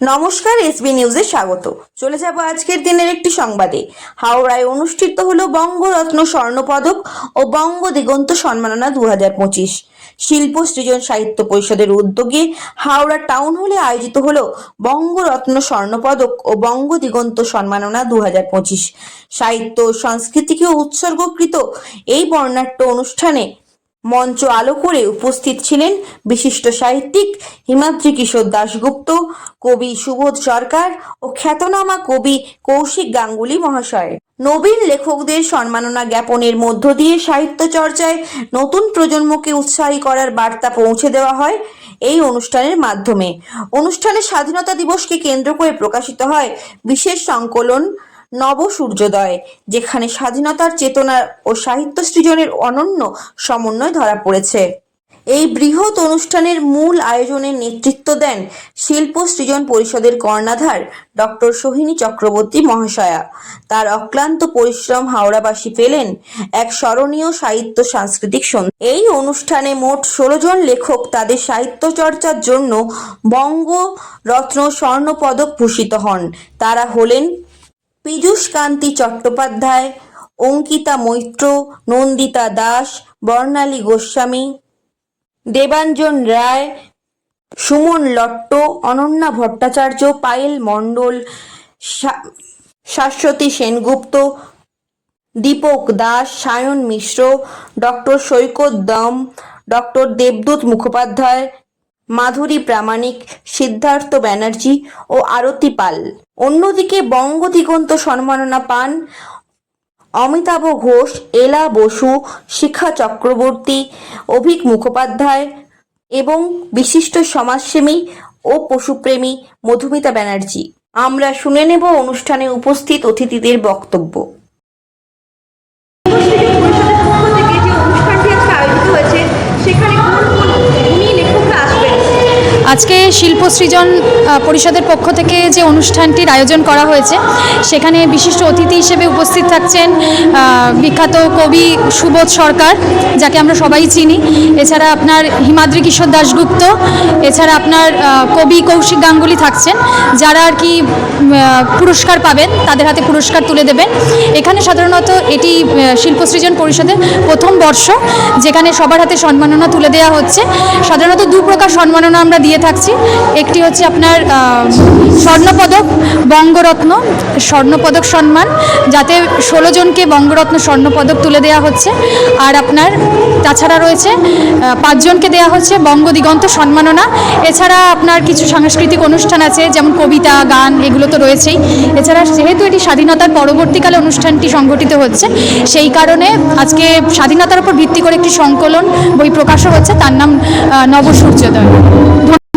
নমস্কার এসবি নিউজে স্বাগত। চলে যাব আজকের দিনের একটি সংবাদে। হাওড়ায় অনুষ্ঠিত হল বঙ্গরত্ন স্বর্ণপদক ও বঙ্গ দিগন্ত সম্মাননা দু হাজার পঁচিশ। শিল্প সৃজন সাহিত্য পরিষদের উদ্যোগে হাওড়া টাউন হলে আয়োজিত হলো বঙ্গরত্ন স্বর্ণপদক ও বঙ্গ দিগন্ত সম্মাননা দু হাজার পঁচিশ। সাহিত্য ও সংস্কৃতিকে উৎসর্গকৃত এই বর্ণাঢ্য অনুষ্ঠানে মঞ্চ আলো করে উপস্থিত ছিলেন বিশিষ্ট সাহিত্যিক হিমাদ্রি কিশোর দাশগুপ্ত, কবি সুবোধ সরকার ও খ্যাতনামা কবি কৌশিক গাঙ্গুলি মহাশয়। নবীন লেখকদের সম্মাননা জ্ঞাপনের মধ্য দিয়ে সাহিত্য চর্চায় নতুন প্রজন্মকে উৎসাহী করার বার্তা পৌঁছে দেওয়া হয় এই অনুষ্ঠানের মাধ্যমে। অনুষ্ঠানে স্বাধীনতা দিবসকে কেন্দ্র করে প্রকাশিত হয় বিশেষ সংকলন নব সূর্যোদয়, যেখানে স্বাধীনতার চেতনা ও সাহিত্য সৃজনের অনন্য সমন্বয় ধরা পড়েছে। এই বৃহৎ অনুষ্ঠানের মূল আয়োজনের নেতৃত্ব দেন শিল্প সৃজন পরিষদের কর্ণাধার ডক্টর সোহিনী চক্রবর্তী মহাশয়া। তার অক্লান্ত পরিশ্রম হাওড়াবাসী পেলেন এক স্মরণীয় সাহিত্য সাংস্কৃতিক সন্ধ্যা। এই অনুষ্ঠানে মোট ষোলো জন লেখক তাদের সাহিত্য চর্চার জন্য বঙ্গ রত্ন স্বর্ণ পদক ভূষিত হন। তারা হলেন পীযূষ কান্তি চট্টোপাধ্যায়, অঙ্কিতা মৈত্র, নন্দিতা দাস, বর্ণালী গোস্বামী, দেবাঞ্জন রায়, সুমন লট্ট, অনন্যা ভট্টাচার্য, পায়েল মণ্ডল শাশ্বতী সেনগুপ্ত, দীপক দাস, সায়ন মিশ্র, ডক্টর সৈকত দম, ডক্টর দেবদূত মুখোপাধ্যায় মাধুরী প্রামাণিক, সিদ্ধার্থ ব্যানার্জি ও আরতি পাল। অন্যদিকে বঙ্গ দিগন্ত সম্মাননা পান অমিতাভ ঘোষ, এলা বসু, শিখা চক্রবর্তী, অভিক মুখোপাধ্যায় এবং বিশিষ্ট সমাজসেবী ও পশুপ্রেমী মধুমিতা ব্যানার্জি। আমরা শুনে নেব অনুষ্ঠানে উপস্থিত অতিথিদের বক্তব্য। আজকে শিল্প সৃজন পরিষদের পক্ষ থেকে যে অনুষ্ঠানটির আয়োজন করা হয়েছে, সেখানে বিশিষ্ট অতিথি হিসেবে উপস্থিত থাকছেন বিখ্যাত কবি সুবোধ সরকার, যাকে আমরা সবাই চিনি। এছাড়া আপনার হিমাদ্রি কিশোর দাশগুপ্ত, এছাড়া আপনার কবি কৌশিক গাঙ্গুলি থাকছেন, যারা আর কি পুরস্কার পাবেন, তাদের হাতে পুরস্কার তুলে দেবেন। এখানে সাধারণত এটি শিল্প সৃজন পরিষদের প্রথম বর্ষ, যেখানে সবার হাতে সম্মাননা তুলে দেওয়া হচ্ছে। সাধারণত দু প্রকার সম্মাননা আমরা দিয়ে থাকছি। একটি হচ্ছে আপনার স্বর্ণপদক, বঙ্গরত্ন, স্বর্ণপদক সম্মান, যাতে ষোলো জনকে বঙ্গরত্ন স্বর্ণপদক তুলে দেওয়া হচ্ছে। আর আপনার, তাছাড়া রয়েছে পাঁচজনকে দেওয়া হচ্ছে বঙ্গ দিগন্ত সম্মাননা। এছাড়া আপনার কিছু সাংস্কৃতিক অনুষ্ঠান আছে, যেমন কবিতা, গান, এগুলো তো রয়েছেই। এছাড়া যেহেতু এটি স্বাধীনতার পরবর্তীকালে অনুষ্ঠানটি সংগঠিত হচ্ছে, সেই কারণে আজকে স্বাধীনতার উপর ভিত্তি করে একটি সংকলন, বই প্রকাশও হচ্ছে, তার নাম নবসূর্যোদয়।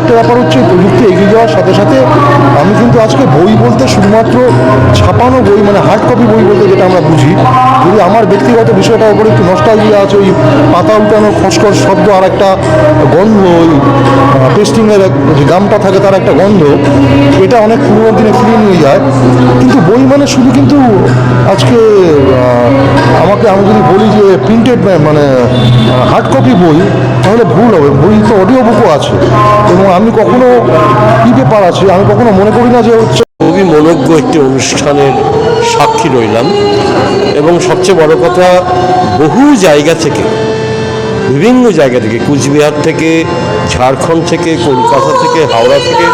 একটা ব্যাপার হচ্ছে প্রযুক্তি এগিয়ে যাওয়ার সাথে সাথে আমি কিন্তু আজকে বই বলতে শুধুমাত্র ছাপানো বই মানে হার্ড কপি বই বলতে যেটা আমরা বুঝি। যদি আমার ব্যক্তিগত বিষয়টার উপরে একটু নস্টালজিয়া আছে, ওই পাতা উল্টানো খসখস শব্দ আর একটা গন্ধ, ওই পেস্টিংয়ের যে গামটা থাকে তার একটা গন্ধ, এটা অনেক পুরোনো দিনে ফিরিয়ে নিয়ে যায়। কিন্তু বই মানে শুধু কিন্তু আজকে আমাকে, আমি যদি বলি যে প্রিন্টেড মানে হার্ড কপি বই, তাহলে ভুল হবে। বই তো অডিও বুকও আছে। এবং আমি কখনো পেপার আছে আমি কখনো মনে করি না যে হচ্ছে খুবই মনোজ্ঞ একটি অনুষ্ঠানের সাক্ষী রইলাম এবং সবচেয়ে বড় কথা, বহু জায়গা থেকে, বিভিন্ন জায়গা থেকে, কুচবিহার থেকে, ঝাড়খণ্ড থেকে, কলকাতা থেকে, হাওড়া থেকে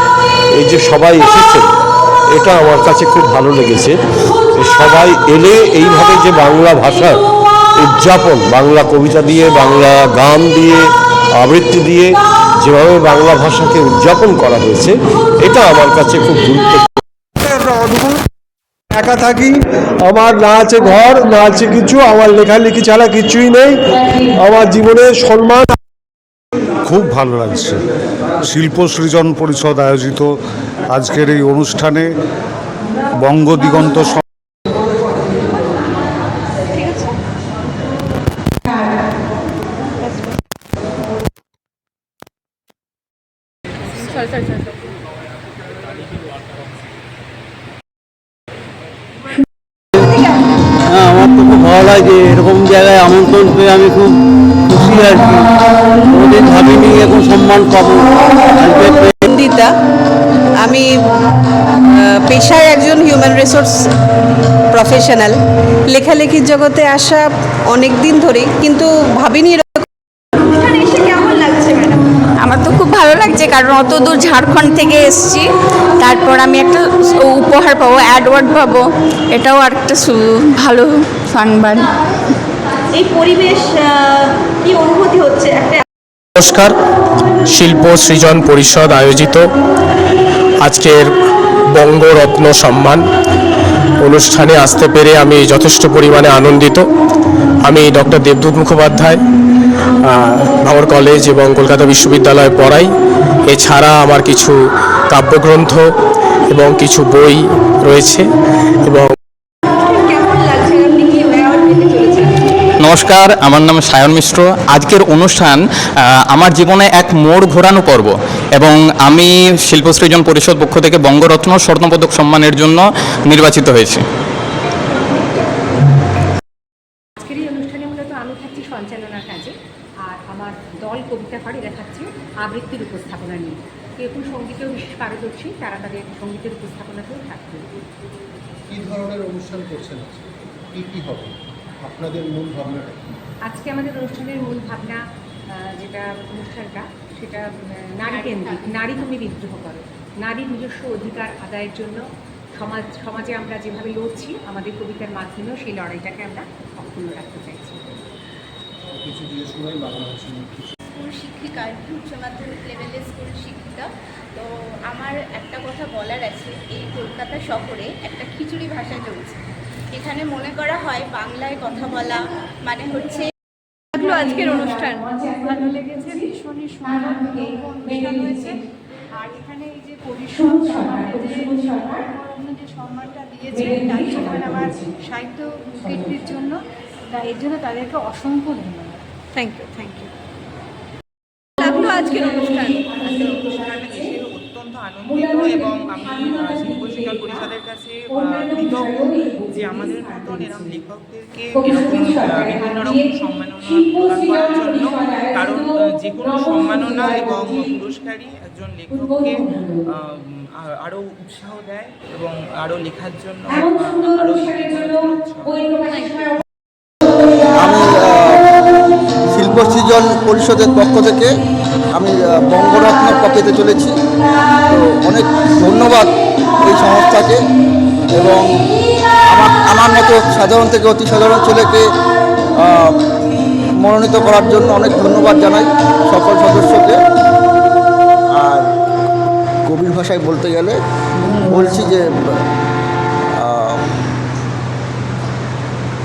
এই যে সবাই এসেছে এটা আমার কাছে খুব ভালো লেগেছে। সবাই এলে এইভাবে যে বাংলা ভাষার উদযাপন, বাংলা কবিতা দিয়ে, বাংলা গান দিয়ে, আবৃত্তি দিয়ে যেভাবে বাংলা ভাষাকে উদযাপন করা হয়েছে এটা আমার কাছে খুব গুরুত্বপূর্ণ। একা থাকি আমার না আছে ঘর না আছে কিছু আমার লেখালেখি ছাড়া কিছুই নেই। আমার জীবনের সম্মান খুব ভালো লাগছে। শিল্প সৃজন পরিষদ আয়োজিত আজকের এই অনুষ্ঠানে বঙ্গ দিগন্ত স- হ্যাঁ আমার যে এরকম জায়গায় আমন্ত্রণ পেয়ে আমি খুব খুশি আর কি। কোনোদিন ভাবিনি এখন সম্মান পাবো। নন্দিতা আমি পেশায় একজন হিউম্যান রিসোর্স প্রফেশনাল লেখালেখির জগতে আসা অনেক দিন ধরে কিন্তু ভাবিনি লাগছে কারণ অত দূর ঝাড়খণ্ড থেকে এসেছি। তারপর আমি একটা উপহার পাবো অ্যাডওয়ার্ড পাবো। এটাও একটা সু- ভালো সংবাদ। এই পরিবেশ কি অনুভূতি হচ্ছে? একটা নমস্কার শিল্প সৃজন পরিষদ আয়োজিত। আজকের বঙ্গরত্ন সম্মান অনুষ্ঠানে আসতে পেরে আমি যথেষ্ট পরিমাণে আনন্দিত। আমি ডক্টর দেবদূত মুখোপাধ্যায় ভাঙর কলেজ এবং কলকাতা বিশ্ববিদ্যালয়ে পড়াই। এছাড়া আমার কিছু কাব্যগ্রন্থ এবং কিছু বই রয়েছে এবং নমস্কার আমার নাম সায়ন মিশ্র। আজকের অনুষ্ঠান আমার জীবনে এক মোড় ঘোরানো পর্ব এবং আমি শিল্পসৃজন পরিষদ পক্ষ থেকে বঙ্গরত্ন স্বর্ণপদক সম্মানের জন্য নির্বাচিত হয়েছি। আজকের এই অনুষ্ঠানে মূলত আমি থাকছি সঞ্চালনার কাজে। আর আমার দল কবিতা পাড়ে দেখাচ্ছে আবৃত্তির উপস্থাপনা নিয়ে। কেউ সঙ্গীতেও বিশেষ পারদর্শী তারা তাদের সঙ্গীতের উপস্থাপনাতেও থাকবে। কি ধরনের অনুষ্ঠান করছেন? কি কি হবে? আপনাদের মূল ভাবনাটা আজকে আমাদের অনুষ্ঠানের মূল ভাবনা যেটা অনুষ্ঠানটা সেটা নারী কেন্দ্রিক নারী তুমি বিদ্রোহ করো। নারীর নিজস্ব অধিকার আদায়ের জন্য সমাজ সমাজে আমরা যেভাবে লড়ছি আমাদের কবিতার মাধ্যমেও সেই লড়াইটাকে আমরা অক্ষুণ্ণ রাখতে চাইছি। কিছু শোনাই বাংলা ভাষা স্কুল শিক্ষিকা উচ্চ মাধ্যমিক লেভেলের স্কুল শিক্ষিকা। তো আমার একটা কথা বলার আছে এই কলকাতা শহরে একটা খিচুড়ি ভাষা চলছে। এখানে মনে করা হয় বাংলায় কথা বলা মানে হচ্ছে আজকের অনুষ্ঠান। ভালো লেগেছে ভীষণই সুন্দর এই অনুষ্ঠান হয়েছে। আর এখানে এই যে পরিষদ যে সম্মানটা দিয়েছে তার জন্য আমার সাহিত্য কীর্তির জন্য। তা এর জন্য তাদেরকে অসংখ্য ধন্যবাদ। থ্যাংক ইউ থ্যাংক ইউ লাগল আজকের অনুষ্ঠান। আজকের অনুষ্ঠানে অত্যন্ত আনন্দিত এবং আমি শিল্প শিক্ষা পরিষদের কাছে কৃতজ্ঞ যে আমাদের মতন এরকম লেখকদেরকে এরকম বিভিন্ন রকম সম্মাননা প্রদান করার জন্য কারণ যে কোনো সম্মাননা এবং পুরস্কারই একজন লেখককে আহ, আ- আরও উৎসাহ দেয় এবং আরও লেখার জন্য পরিষদের পক্ষ থেকে আমি বঙ্গরত্ন পেতে চলেছি। তো অনেক ধন্যবাদ এই সংস্থাকে এবং আমার আমার মতো সাধারণ থেকে অতি সাধারণ ছেলেকে মনোনীত করার জন্য অনেক ধন্যবাদ জানাই সকল সদস্যকে। আর কবির ভাষায় বলতে গেলে বলছি যে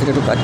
এটা একটু কাজ